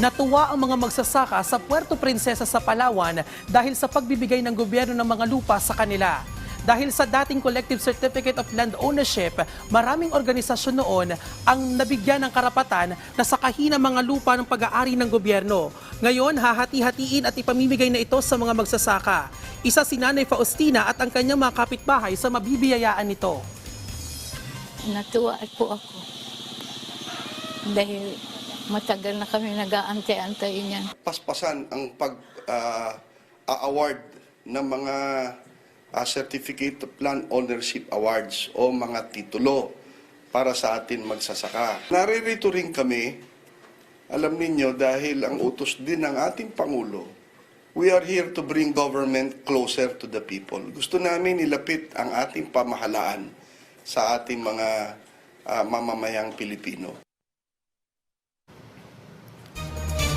Natuwa ang mga magsasaka sa Puerto Princesa sa Palawan dahil sa pagbibigay ng gobyerno ng mga lupa sa kanila. Dahil sa dating Collective Certificate of Land Ownership, maraming organisasyon noon ang nabigyan ng karapatan na sakahin ang mga lupa ng pag-aari ng gobyerno. Ngayon, hahati-hatiin at ipamimigay na ito sa mga magsasaka. Isa si Nanay Faustina at ang kanyang mga kapitbahay sa mabibiyayaan nito. Natuwa po ako. Dahil matagal na kami nag-aantay-antay niyan. paspasan ang pag-award ng mga ah, Certificate of Land Ownership Awards o mga titulo para sa atin magsasaka. Naririto rin kami, alam ninyo, dahil ang utos din ng ating Pangulo, we are here to bring government closer to the people. Gusto namin ilapit ang ating pamahalaan sa ating mga ah, mamamayang Pilipino.